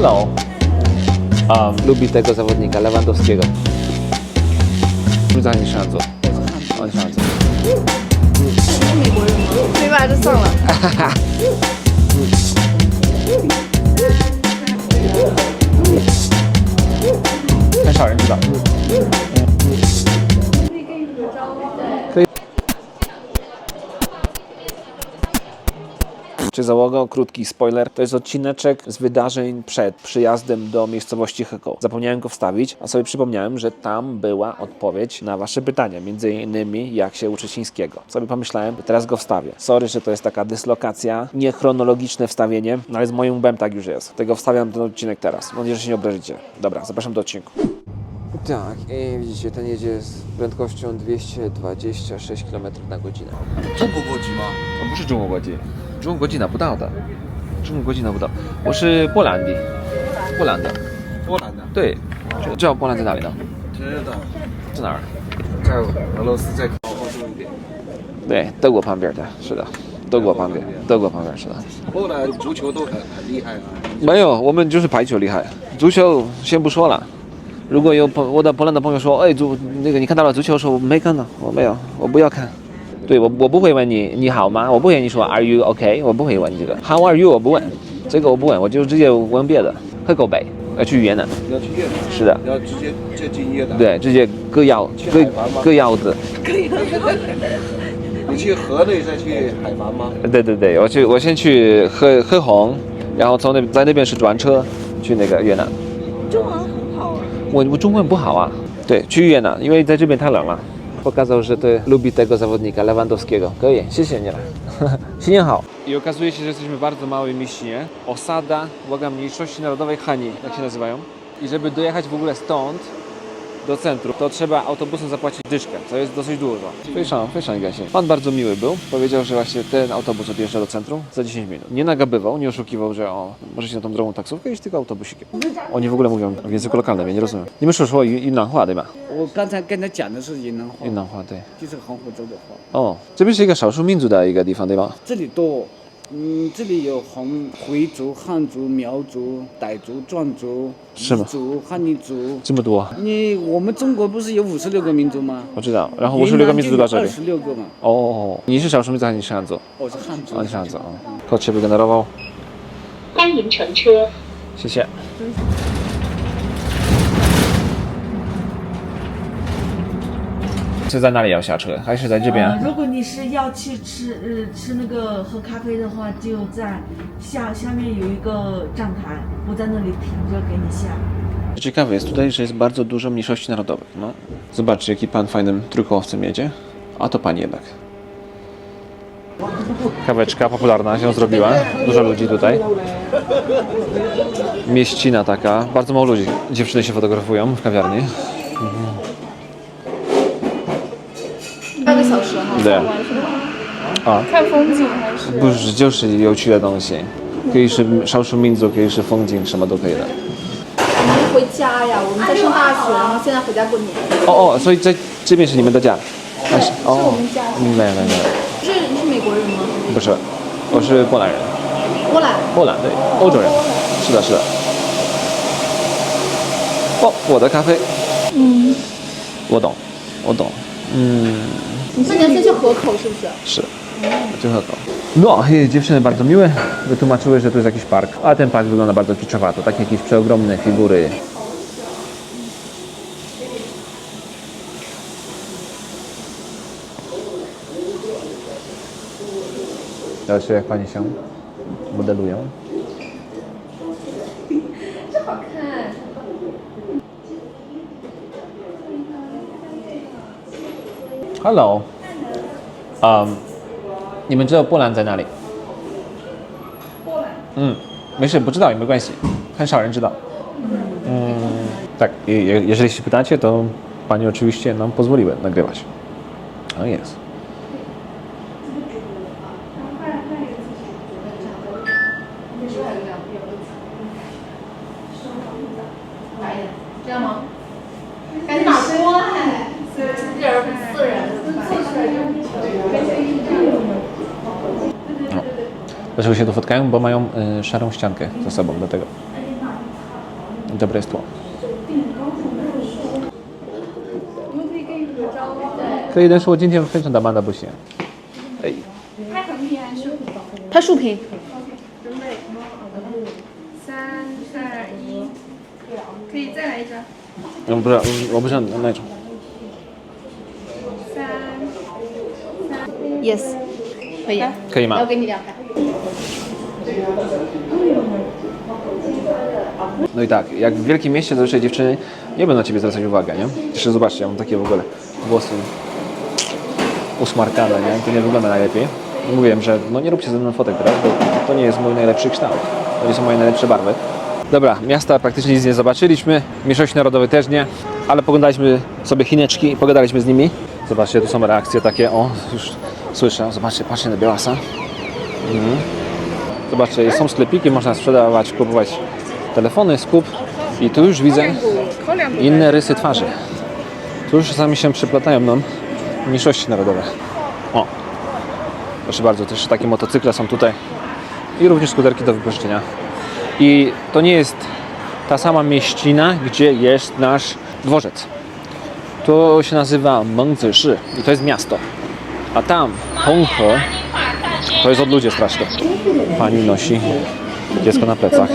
Hello. Um, lubi tego zawodnika, Lewandowskiego. 不知道你是汉族，哦，你是汉族。没把这算了。很少人知道。 Załoga, krótki spoiler, to jest odcineczek z wydarzeń przed przyjazdem do miejscowości Hyko. Zapomniałem go wstawić, a sobie przypomniałem, że tam była odpowiedź na wasze pytania, między innymi jak się uczyć chińskiego. Sobie pomyślałem, teraz go wstawię. Sorry, że to jest taka dyslokacja, niechronologiczne wstawienie, no ale z moim łbem tak już jest. Tego wstawiam ten odcinek teraz. Mam nadzieję, że się nie obrazicie. Dobra, zapraszam do odcinku. Tak, i widzicie, ten jedzie z prędkością 226 km na godzinę. 中国国籍吗？不是中国国籍，中国国籍拿不到的，中国国籍拿不到。我是波兰的，波兰的。波兰的。对，知道波兰在哪里呢？知道。在哪儿？在俄罗斯再靠后重一点。对，德国旁边的，是的，德国旁边，德国旁边是的。波兰足球都很很厉害啊。没有，我们就是排球厉害，足球先不说了。 如果有朋我的波兰的朋友说，哎，足那个你看到了足球，说我没看到，我没有，我不要看。对我我不会问你你好吗？我不会跟你说 Are you OK？我不会问你这个 How are you？我不问，这个我不问，我就直接问别的。喝口杯，要去越南。你要去越南。是的。要直接接近越南。对，直接割腰去割割腰子。你去河内再去海防吗？对对对，我去我先去喝喝红，然后从那在那边是转车去那个越南。中文。我我中文不好啊。对，去越南，因为在这边太冷了。Pokazał, że to lubi tego zawodnika Lewandowskiego. Okej, 谢谢你了。新年好. I okazuje się, że jesteśmy w bardzo małej mieścinie. Osada, błaga mniejszości narodowej Hani, jak się nazywają. I żeby dojechać w ogóle stąd do centrum, to trzeba autobusem zapłacić dyszkę, co jest dosyć dużo. Fejszan, fejszan Gasie. Pan bardzo miły był. Powiedział, że właśnie ten autobus odjeżdża do centrum za 10 minut. Nie nagabywał, nie oszukiwał, że o, możecie na tą drogą taksówkę iść tylko autobusikiem. Oni w ogóle mówią w języku lokalnym, ja nie rozumiem. Nie myślę, że Yunnan 对吧？我刚才跟他讲的是云南话，云南话对。就是黄浦州的话。哦，这边是一个少数民族的一个地方，对吧？这里多， 嗯，这里有红回族、汉族、苗族、傣族、壮族、是吗彝族、汉尼族。这么多，你我们中国不是有五十六个民族吗？我知道。然后五十六个民族都到这二。十六个嘛，哦，你是少数民族还是你是汉族？我是汉族。啊，你是汉族啊。好，吃不跟他唠唠，欢迎乘车。谢谢。是在哪里要下车？还是在这边？呃，如果你是要去吃呃吃那个喝咖啡的话，就在下下面有一个站台，我在那里停着给你下。 Ciekawe jest tutaj, że jest bardzo dużo mniejszości narodowych. No. Zobaczcie, jaki pan fajnym trójkołowcem jedzie. A to pani jednak. Kaweczka popularna się zrobiła. Dużo ludzi tutaj. Mieścina taka. Bardzo mało ludzi. Dziewczyny się fotografują w kawiarni. 半 对看完是吗？啊，看风景还是？不是，就是有趣的东西，可以是少数民族，可以是风景，什么都可以的。我们回家呀，我们在上大学，然后现在回家过年。哦哦，所以在这边是你们的家，还是我们家？明白明白，是你是美国人吗？不是，我是波兰人，波兰。波兰对，欧洲人，是的是的。哦，我的咖啡，嗯，我懂，我懂，Mm. To nie jesteś chłopką, się Trzy. No, dziewczyny bardzo miłe. Wytłumaczyły, że tu jest jakiś park. A ten park wygląda bardzo kiczowato. Takie jakieś przeogromne figury. Dalsze jak pani się modelują. Hello，嗯、你们知道波兰在哪里？波兰。嗯，没事，不知道也没关系，很少人知道。Mm, tak, je- je- jeżeli się pytacie, to pani oczywiście nam pozwoliły nagrywać. A jest. Dlaczego się tu spotkają? Bo mają y, szarą ściankę za sobą do tego. Dobre jest tło. 我们可以跟你合照吗？可以，但是我今天非常的慢的不行。哎，拍横屏还是竖屏？拍竖屏。准备，三二一，可以再来一张。我不知道，我不知道那种。三三 Yes，可以。可以吗我？给你两个。 No i tak, jak w wielkim mieście zazwyczaj dziewczyny nie będą na ciebie zwracać uwagę, nie? Jeszcze zobaczcie, ja mam takie w ogóle włosy usmarkane, nie? To nie wygląda najlepiej. Mówiłem, że no nie róbcie ze mną fotek teraz, bo to nie jest mój najlepszy kształt. To nie są moje najlepsze barwy. Dobra, miasta praktycznie nic nie zobaczyliśmy, mniejszości narodowej też nie, ale poglądaliśmy sobie Chineczki i pogadaliśmy z nimi. Zobaczcie, tu są reakcje takie, o, już słyszę, zobaczcie, patrzcie na białasa. Zobaczcie, są sklepiki, można sprzedawać, kupować telefony, skup i tu już widzę inne rysy twarzy. Tu już czasami się przyplatają nam mniejszości narodowe. O, proszę bardzo, też takie motocykle są tutaj i również skuterki do wypożyczenia. I to nie jest ta sama mieścina, gdzie jest nasz dworzec. To się nazywa Mengzishi i to jest miasto. A tam, Honghe, to jest odludzie straszne. Pani nosi dziecko na plecach.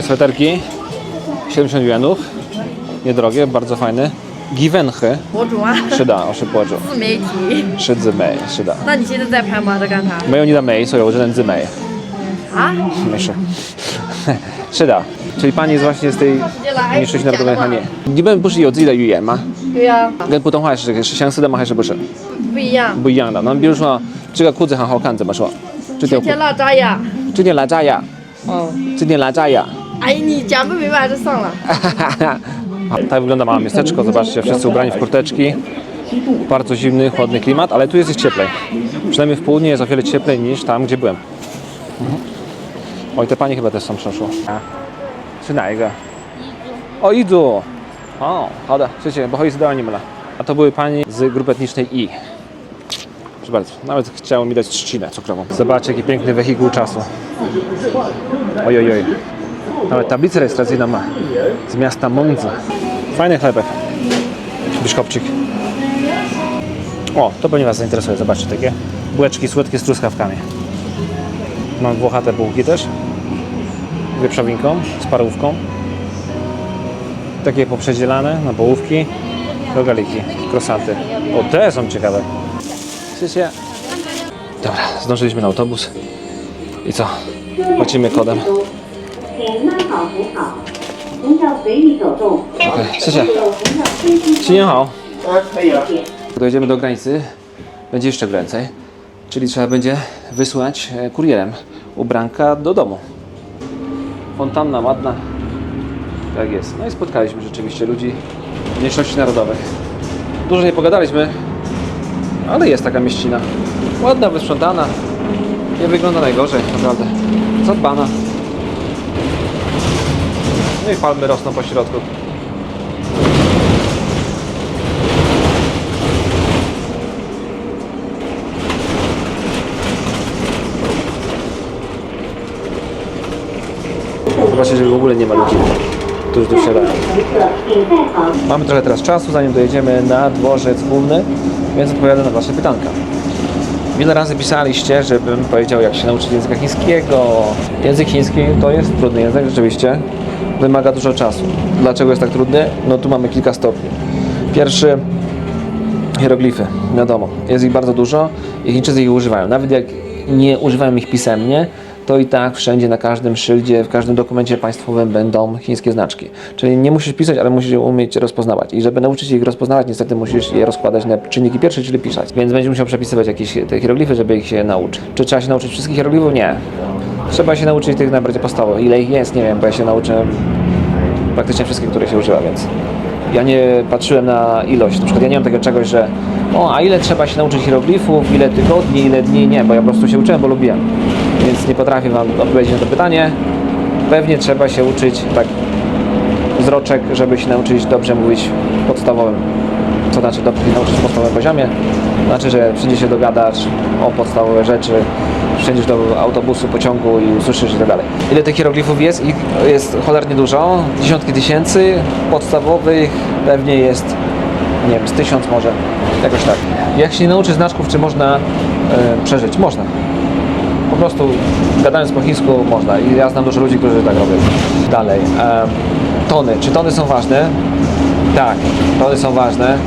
Sweterki 70 yuanów. Niedrogie, bardzo fajne. Givenchy 博主啊，是的，我是博主，自媒体。是自媒，是的，那你现在在拍吗？在干啥？没有你的美，所以我只能自美。啊？没事。是的，czyli pani jest właśnie z tej mniejszości narodowej Hanie. 你们不是有自己的语言吗？对呀、跟普通话是是相似的吗？还是不是？ 不一样。不一样的。那比如说这个裤子很好看，怎么说？这条裤天，辣渣呀！这件哪扎呀？哦。这件哪扎呀？哎，你讲不明白还是算了。 Tak wygląda małe miasteczko, zobaczcie, wszyscy ubrani w kurteczki. Bardzo zimny, chłodny klimat, ale tu jest już cieplej. Przynajmniej w południe jest o wiele cieplej niż tam, gdzie byłem. Mhm. Oj, te panie chyba też są przeszło. Czy na jego? O, Idzu! O, 好的，谢谢，不好意思打扰你们了。A to były panie z grupy etnicznej I. Proszę bardzo, nawet chciało mi dać trzcinę cukrową. Zobaczcie, jaki piękny wehikuł czasu. Oj, oj, oj. Nawet tablicę rejestracyjną ma. Z miasta Monza. Fajny chlebek. Biszkopcik. O, to pewnie Was zainteresuje. Zobaczcie, takie bułeczki słodkie z truskawkami. Mam włochate bułki też. Z wieprzowinką, z parówką. Takie poprzedzielane na połówki. Rogaliki, krosanty. O, te są ciekawe. Się, się. Dobra, zdążyliśmy na autobus. I co? Płacimy kodem. Okej, okay, hao. Tak, Dojdziemy do granicy. Będzie jeszcze więcej. Czyli trzeba będzie wysłać e, kurierem ubranka do domu. Fontanna ładna. Tak jest. No i spotkaliśmy rzeczywiście ludzi mniejszości narodowych. Dużo nie pogadaliśmy, ale jest taka mieścina. Ładna, wysprzątana. Nie wygląda najgorzej, naprawdę. Zadbana. No i palmy rosną po środku. Zobaczcie, że w ogóle nie ma ludzi. Tuż tu wsiadają. Mamy trochę teraz czasu, zanim dojedziemy na dworzec główny więc odpowiadam na Wasze pytanka. Wiele razy pisaliście, żebym powiedział, jak się nauczyć języka chińskiego. Język chiński to jest trudny język, rzeczywiście. Wymaga dużo czasu. Dlaczego jest tak trudny? No tu mamy kilka stopni. Pierwszy hieroglify, wiadomo, jest ich bardzo dużo i Chińczycy ich używają. Nawet jak nie używają ich pisemnie, to i tak wszędzie, na każdym szyldzie, w każdym dokumencie państwowym będą chińskie znaczki. Czyli nie musisz pisać, ale musisz je umieć rozpoznawać. I żeby nauczyć się ich rozpoznawać, niestety musisz je rozkładać na czynniki pierwsze, czyli pisać. Więc będziesz musiał przepisywać jakieś te hieroglify, żeby ich się nauczyć. Czy trzeba się nauczyć wszystkich hieroglifów? Nie. Trzeba się nauczyć tych najbardziej podstawowych. Ile ich jest? Nie wiem, bo ja się nauczę praktycznie wszystkie, które się używa, więc ja nie patrzyłem na ilość. Na przykład ja nie mam takiego czegoś, że o, a ile trzeba się nauczyć hieroglifów, ile tygodni, ile dni, nie, bo ja po prostu się uczyłem, bo lubiłem. Nie potrafię Wam odpowiedzieć na to pytanie. Pewnie trzeba się uczyć tak z żeby się nauczyć dobrze mówić podstawowym Co znaczy dobrze się nauczyć w podstawowym poziomie? Znaczy, że wszędzie się dogadasz o podstawowe rzeczy, wsiądziesz do autobusu, pociągu i usłyszysz i tak dalej. Ile tych hieroglifów jest? Ich jest cholernie dużo, dziesiątki tysięcy. Podstawowych pewnie jest, nie wiem, z tysiąc może, jakoś tak. Jak się nie nauczy znaczków, czy można e, przeżyć? Można. Po prostu gadając po chińsku można i ja znam dużo ludzi, którzy tak robią. Dalej. tony. Czy tony są ważne? Tak, tony są ważne.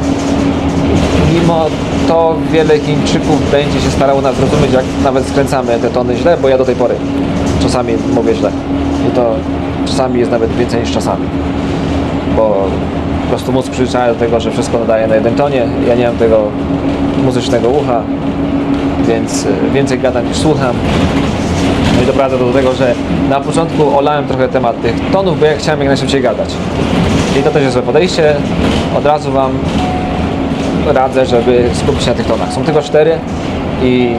Mimo to wiele Chińczyków będzie się starało nas zrozumieć, jak nawet skręcamy te tony źle, bo ja do tej pory czasami mówię źle. I to czasami jest nawet więcej niż czasami. Bo po prostu mózg przyzwyczaja do tego, że wszystko nadaje na jednym tonie. Ja nie mam tego muzycznego ucha, więc y, więcej gadam niż słucham. No i doprowadza to do tego, że na początku olałem trochę temat tych tonów, bo ja chciałem jak najszybciej gadać. I to też jest złe podejście. Od razu Wam radzę, żeby skupić się na tych tonach. Są tylko cztery i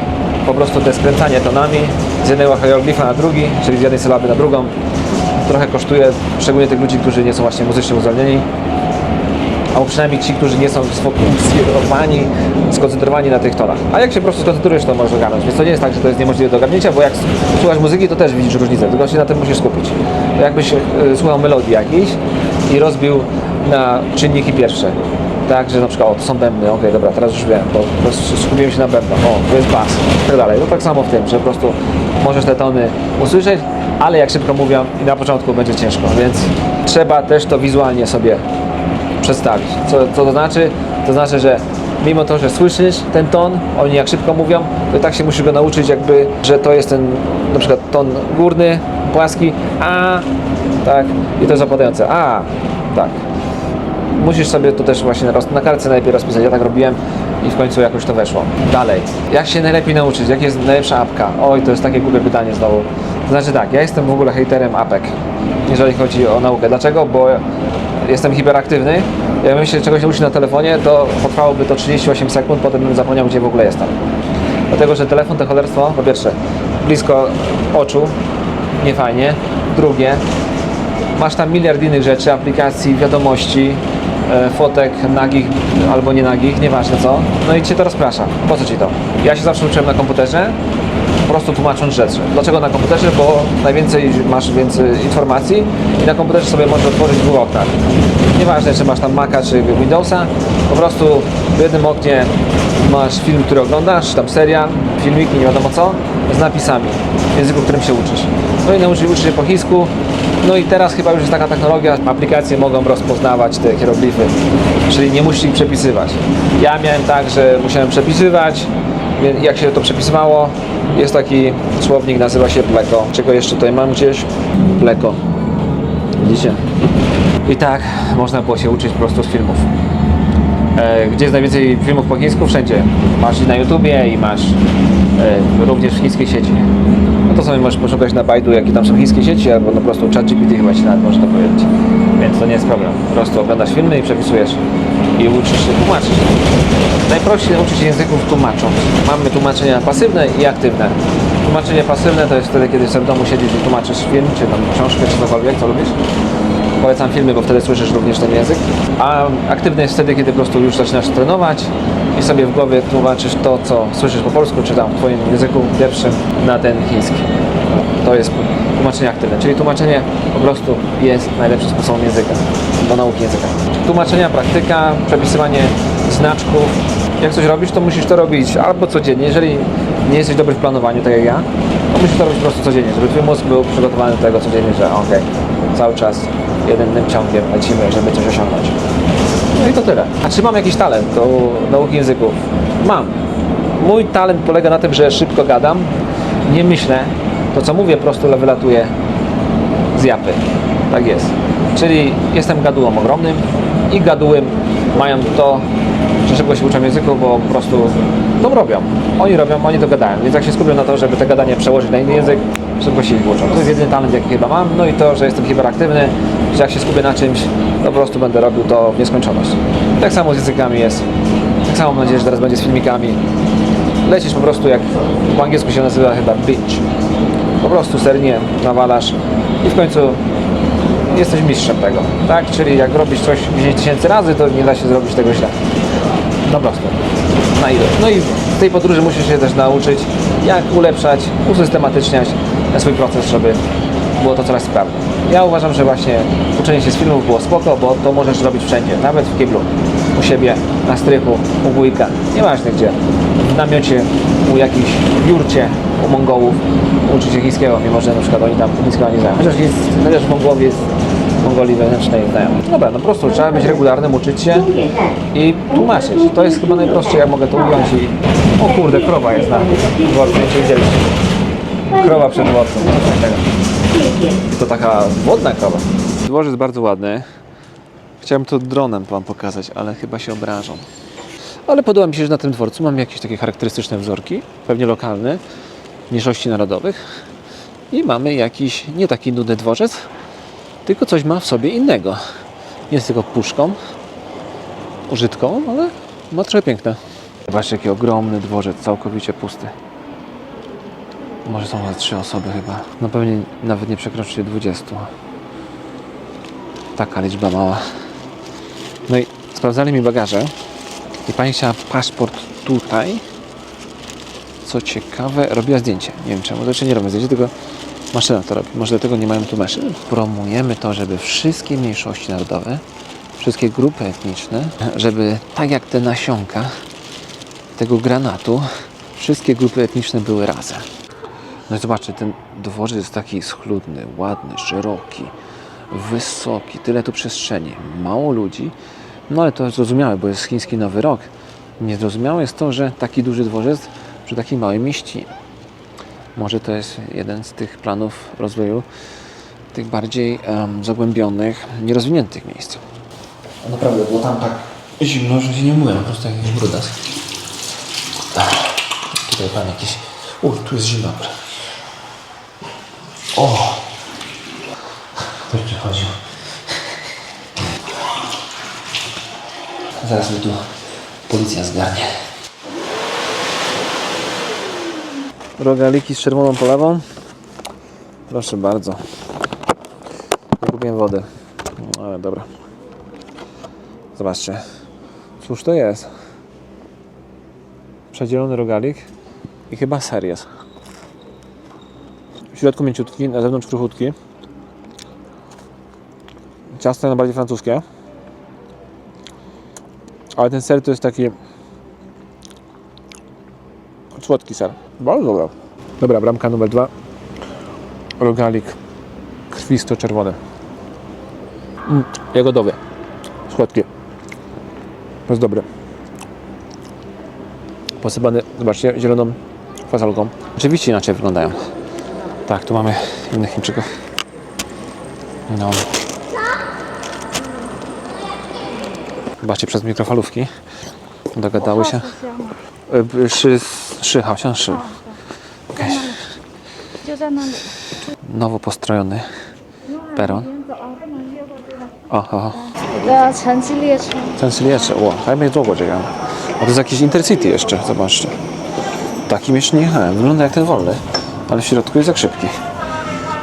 po prostu te skręcanie tonami z jednego hieroglifa na drugi, czyli z jednej sylaby na drugą, trochę kosztuje, szczególnie tych ludzi, którzy nie są właśnie muzycznie uzdolnieni albo przynajmniej ci, którzy nie są sfokusowani, skoncentrowani na tych tonach. A jak się po prostu skoncentrujesz, to możesz ogarnąć. Więc to nie jest tak, że to jest niemożliwe do ogarnięcia, bo jak słuchasz muzyki, to też widzisz różnicę, tylko się na tym musisz skupić. Jakbyś e, słuchał melodii jakiejś i rozbił na czynniki pierwsze. Tak, że na przykład, o, to są bębny, okej, dobra, teraz już wiem, bo skupiłem się na bębnach, o, to jest bas, i tak dalej. No tak samo w tym, że po prostu możesz te tony usłyszeć, ale jak szybko mówią na początku będzie ciężko, więc trzeba też to wizualnie sobie przedstawić. Co, co to znaczy? To znaczy, że mimo to, że słyszysz ten ton, oni jak szybko mówią, to i tak się musisz go nauczyć jakby, że to jest ten na przykład ton górny, płaski, a, tak, i to jest zapadające, a, tak. Musisz sobie to też właśnie na, na kartce najlepiej rozpisać, ja tak robiłem i w końcu jakoś to weszło. Dalej, jak się najlepiej nauczyć, jaka jest najlepsza apka? Oj, to jest takie głupie pytanie znowu. Znaczy tak, ja jestem w ogóle hejterem apek, jeżeli chodzi o naukę. Dlaczego? Bo jestem hiperaktywny. Jakbym się czegoś nauczył na telefonie, to potrwałoby to 38 sekund, potem bym zapomniał, gdzie w ogóle jestem. Dlatego, że telefon to cholerstwo, po pierwsze, blisko oczu, nie fajnie. Drugie, masz tam miliard innych rzeczy, aplikacji, wiadomości, e, fotek nagich albo nie nagich, nieważne co. No i cię to rozprasza. Po co ci to? Ja się zawsze uczyłem na komputerze, prostu tłumacząc rzeczy. Dlaczego na komputerze? Bo najwięcej masz więcej informacji i na komputerze sobie możesz otworzyć w dwóch oknach. Nieważne, czy masz tam Maca, czy Windowsa, po prostu w jednym oknie masz film, który oglądasz, tam serial, filmiki, nie wiadomo co, z napisami w języku, którym się uczysz. No i nauczysz uczysz się po chińsku, no i teraz chyba już jest taka technologia, aplikacje mogą rozpoznawać te hieroglify, czyli nie musisz ich przepisywać. Ja miałem tak, że musiałem przepisywać, jak się to przepisywało, jest taki słownik, nazywa się Pleko. Czego jeszcze tutaj mam gdzieś? Pleko. Widzicie? I tak można było się uczyć po prostu z filmów. E, Gdzie jest najwięcej filmów po chińsku? Wszędzie. Masz i na YouTubie i masz e, również w chińskiej sieci. No to sobie możesz poszukać na Baidu, jakie tam są chińskie sieci, albo po prostu ChatGPT chyba ci nawet może to powiedzieć. Więc to nie jest problem. Po prostu oglądasz filmy i przepisujesz i uczysz się tłumaczyć. Najprościej nauczyć się języków tłumacząc. Mamy tłumaczenia pasywne i aktywne. Tłumaczenie pasywne to jest wtedy, kiedy w domu siedzisz i tłumaczysz film, czy tam książkę, czy cokolwiek, co lubisz. Polecam filmy, bo wtedy słyszysz również ten język. A aktywny jest wtedy, kiedy po prostu już zaczynasz trenować i sobie w głowie tłumaczysz to, co słyszysz po polsku, czy tam w Twoim języku pierwszym na ten chiński. To jest tłumaczenie aktywne, czyli tłumaczenie po prostu jest najlepszym sposobem języka, do nauki języka. Tłumaczenia, praktyka, przepisywanie znaczków. Jak coś robisz, to musisz to robić albo codziennie, jeżeli nie jesteś dobry w planowaniu, tak jak ja, to musisz to robić po prostu codziennie, żeby Twój mózg był przygotowany do tego codziennie, że okej, cały czas jednym ciągiem lecimy, żeby coś osiągnąć. No i to tyle. A czy mam jakiś talent do nauki języków? Mam. Mój talent polega na tym, że szybko gadam, nie myślę, to co mówię po prostu wylatuje z japy. Tak jest. Czyli jestem gadułą ogromnym i gadułym mają to, że szybko się uczą języku, bo po prostu to robią. Oni robią, oni to gadają. Więc jak się skupią na to, żeby te gadanie przełożyć na inny język, szybko się ich uczą. To jest jedyny talent, jaki chyba mam. No i to, że jestem hiperaktywny, że jak się skupię na czymś, to po prostu będę robił to w nieskończoność. Tak samo z językami jest. Tak samo mam nadzieję, że teraz będzie z filmikami. Lecisz po prostu jak po angielsku się nazywa chyba bitch. Po prostu sernie nawalasz i w końcu jesteś mistrzem tego, tak? Czyli jak robisz coś 10 tysięcy razy, to nie da się zrobić tego źle. Po prostu. Na ile. No i w tej podróży musisz się też nauczyć, jak ulepszać, usystematyczniać swój proces, żeby było to coraz sprawniej. Ja uważam, że właśnie uczenie się z filmów było spoko, bo to możesz robić wszędzie, nawet w kiblu, u siebie, na strychu, u wujka, nieważne gdzie, w namiocie, u jakiejś jurcie, u Mongołów uczyć się chińskiego, mimo że na przykład oni tam chińskiego nie znają. Chociaż, jest, chociaż Mongołowie jest Mongolii wewnętrznej znają. No dobra, no po prostu trzeba być regularnym, uczyć się i tłumaczyć. To jest chyba najprostsze, jak mogę to ująć i... O kurde, krowa jest na dworcu, nie widzieliście. Krowa przed dworcem, To taka wodna krowa. Dworzec jest bardzo ładny. Chciałem to dronem Wam pokazać, ale chyba się obrażą. Ale podoba mi się, że na tym dworcu mam jakieś takie charakterystyczne wzorki, pewnie lokalne mniejszości narodowych. I mamy jakiś nie taki nudny dworzec, tylko coś ma w sobie innego. Nie jest tylko puszką, użytką, ale ma trochę piękne. Zobaczcie, jaki ogromny dworzec, całkowicie pusty. Może są na trzy osoby chyba. No pewnie nawet nie przekroczy 20. Taka liczba mała. No i sprawdzali mi bagaże. I pani chciała paszport tutaj. Co ciekawe, robiła zdjęcie. Nie wiem czemu, to jeszcze nie robię zdjęcie, tylko maszyna to robi. Może dlatego nie mają tu maszyn. Promujemy to, żeby wszystkie mniejszości narodowe, wszystkie grupy etniczne, żeby tak jak te nasionka tego granatu, wszystkie grupy etniczne były razem. No i zobaczcie, ten dworzec jest taki schludny, ładny, szeroki, wysoki, tyle tu przestrzeni, mało ludzi. No ale to jest zrozumiałe, bo jest chiński Nowy Rok. Niezrozumiałe jest to, że taki duży dworzec przy takiej małej mieści. Może to jest jeden z tych planów rozwoju tych bardziej em, zagłębionych, nierozwiniętych miejsc. Naprawdę, było tam tak zimno, że się nie mówię, po prostu jakiś brudas. Tutaj pan jakiś... U, tu jest zimno. O! Ktoś przychodził. Zaraz mi tu policja zgarnie. Rogaliki z czerwoną polewą. Proszę bardzo. Kupiłem wody. No, Ale dobra. Zobaczcie. Cóż to jest? Przedzielony rogalik i chyba ser jest. W środku mięciutki, na zewnątrz kruchutki. Ciasto najbardziej francuskie. Ale ten ser to jest taki słodki ser. Bardzo dobra. Dobra, bramka numer dwa. Rogalik krwisto-czerwony. Mm, jagodowy. Słodki. To jest dobre. Posypany, zobaczcie, zieloną fasolką. Oczywiście inaczej wyglądają. Tak, tu mamy innych Chińczyków. No. Zobaczcie, przez mikrofalówki dogadały się. E, Szy, szy, 好像是. Okay. 就在那里。 Nowo postrojony peron. O, o, o. 一个城际列车， Ten Syliecze, o, ja nie坐过这个. A to jest jakiś Intercity jeszcze, zobaczcie. Takim jeszcze nie jechałem. Wygląda jak ten wolny, ale w środku jest jak szybki.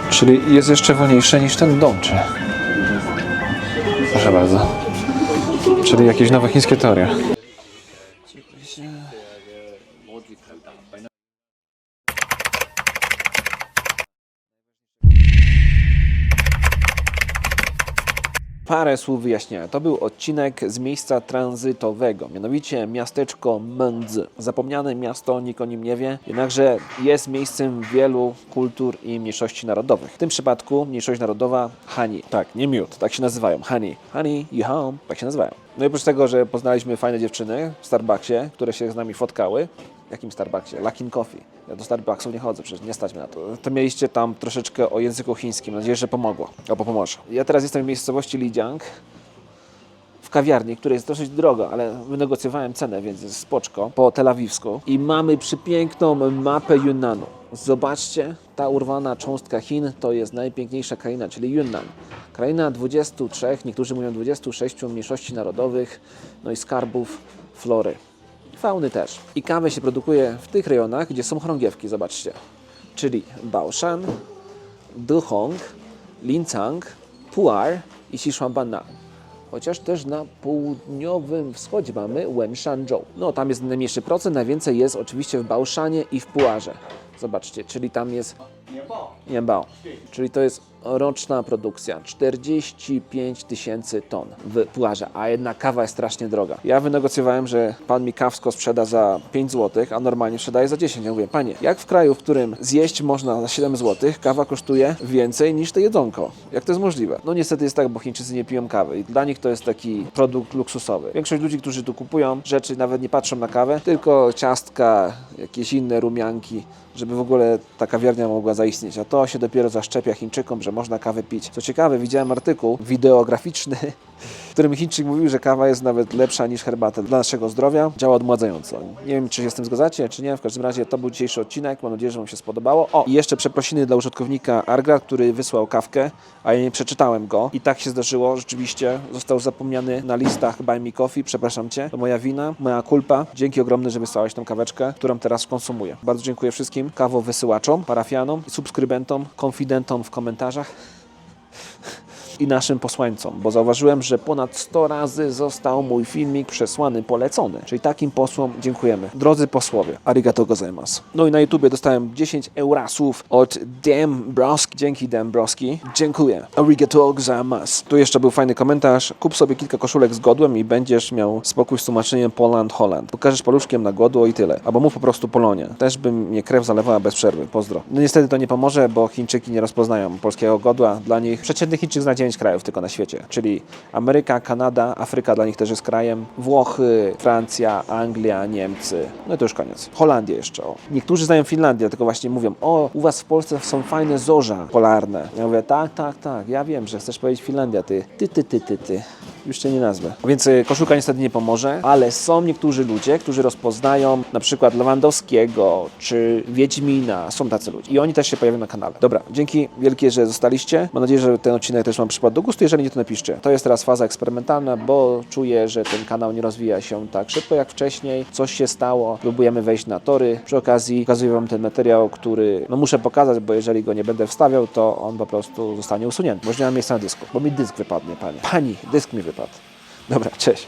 Czyli jest jeszcze wolniejszy niż ten Dączy. Proszę bardzo. Czyli jakieś nowe chińskie teorie. Parę słów wyjaśnienia. To był odcinek z miejsca tranzytowego, mianowicie miasteczko Mędzy. Zapomniane miasto, nikt o nim nie wie, jednakże jest miejscem wielu kultur i mniejszości narodowych. W tym przypadku mniejszość narodowa Hani. Tak, nie miód, tak się nazywają. Hani. Hani, Yiham, tak się nazywają. No i oprócz tego, że poznaliśmy fajne dziewczyny w Starbucksie, które się z nami fotkały, jakim Starbucksie? Luckin Coffee. Ja do Starbucksów nie chodzę, przecież nie stać mnie na to. To mieliście tam troszeczkę o języku chińskim. Mam nadzieję, że pomogło. Albo pomoże. Ja teraz jestem w miejscowości Lijiang, w kawiarni, która jest dosyć droga, ale wynegocjowałem cenę, więc jest spoczko, po telawiwsku. I mamy przepiękną mapę Yunnanu. Zobaczcie, ta urwana cząstka Chin to jest najpiękniejsza kraina, czyli Yunnan. Kraina 23, niektórzy mówią 26 mniejszości narodowych, no i skarbów flory. Fauny też. I kawę się produkuje w tych rejonach, gdzie są chorągiewki, zobaczcie. Czyli Baoshan, Duhong, Lincang, Pu'er i Xishuangbanna. chociaż też na południowym wschodzie mamy Wenshanzhou. No tam jest najmniejszy procent, najwięcej jest oczywiście w Baoshanie i w Puarze. Zobaczcie, czyli tam jest Niembao. Czyli to jest roczna produkcja 45 tysięcy ton w Puarze, a jednak kawa jest strasznie droga. Ja wynegocjowałem, że pan mi kawsko sprzeda za 5 zł, a normalnie sprzedaje za 10. Ja mówię, panie, jak w kraju, w którym zjeść można za 7 zł, kawa kosztuje więcej niż to jedzonko. Jak to jest możliwe? No niestety jest tak, bo Chińczycy nie piją kawy i dla nich to jest taki produkt luksusowy. Większość ludzi, którzy tu kupują rzeczy, nawet nie patrzą na kawę, tylko ciastka, jakieś inne rumianki, żeby w ogóle ta kawiarnia mogła zaistnieć. A to się dopiero zaszczepia Chińczykom, że można kawę pić. Co ciekawe, widziałem artykuł wideograficzny, w którym Chińczyk mówił, że kawa jest nawet lepsza niż herbata dla naszego zdrowia. Działa odmładzająco. Nie wiem, czy się z tym zgadzacie, czy nie. W każdym razie to był dzisiejszy odcinek. Mam nadzieję, że Wam się spodobało. O, i jeszcze przeprosiny dla użytkownika Argra, który wysłał kawkę, a ja nie przeczytałem go. I tak się zdarzyło. Rzeczywiście został zapomniany na listach Buy Me Coffee. Przepraszam Cię. To moja wina, moja kulpa. Dzięki ogromne, że wysłałeś tą kaweczkę, którą teraz konsumuję. Bardzo dziękuję wszystkim kawowysyłaczom, parafianom, subskrybentom, konfidentom w komentarzach i naszym posłańcom, bo zauważyłem, że ponad 100 razy został mój filmik przesłany, polecony. Czyli takim posłom dziękujemy. Drodzy posłowie, arigato gozaimasu. No i na YouTubie dostałem 10 eurasów od Dan Broski. Dzięki Dan Broski. Dziękuję. Arigato gozaimasu. Tu jeszcze był fajny komentarz. Kup sobie kilka koszulek z godłem i będziesz miał spokój z tłumaczeniem Poland Holland. Pokażesz paluszkiem na godło i tyle. Albo mów po prostu Polonia. Też by mnie krew zalewała bez przerwy. Pozdro. No niestety to nie pomoże, bo Chińczyki nie rozpoznają polskiego godła. Dla nich przeciętny Chińczyk zna 9 krajów tylko na świecie, czyli Ameryka, Kanada, Afryka dla nich też jest krajem, Włochy, Francja, Anglia, Niemcy, no i to już koniec. Holandia jeszcze. O. Niektórzy znają Finlandię, tylko właśnie mówią, o, u was w Polsce są fajne zorza polarne. Ja mówię, tak, tak, tak, ja wiem, że chcesz powiedzieć Finlandia, ty, ty, ty, ty, ty, ty. Już cię nie nazwę. Więc y, koszulka niestety nie pomoże, ale są niektórzy ludzie, którzy rozpoznają na przykład Lewandowskiego czy Wiedźmina. Są tacy ludzie. I oni też się pojawią na kanale. Dobra, dzięki wielkie, że zostaliście. Mam nadzieję, że ten odcinek też Wam przypadł do gustu. Jeżeli nie, to napiszcie. To jest teraz faza eksperymentalna, bo czuję, że ten kanał nie rozwija się tak szybko jak wcześniej. Coś się stało. Próbujemy wejść na tory. Przy okazji pokazuję Wam ten materiał, który no muszę pokazać, bo jeżeli go nie będę wstawiał, to on po prostu zostanie usunięty. Już nie ma miejsca na dysku, bo mi dysk wypadnie, panie. Pani, dysk mi wypadł. Dobra, cześć.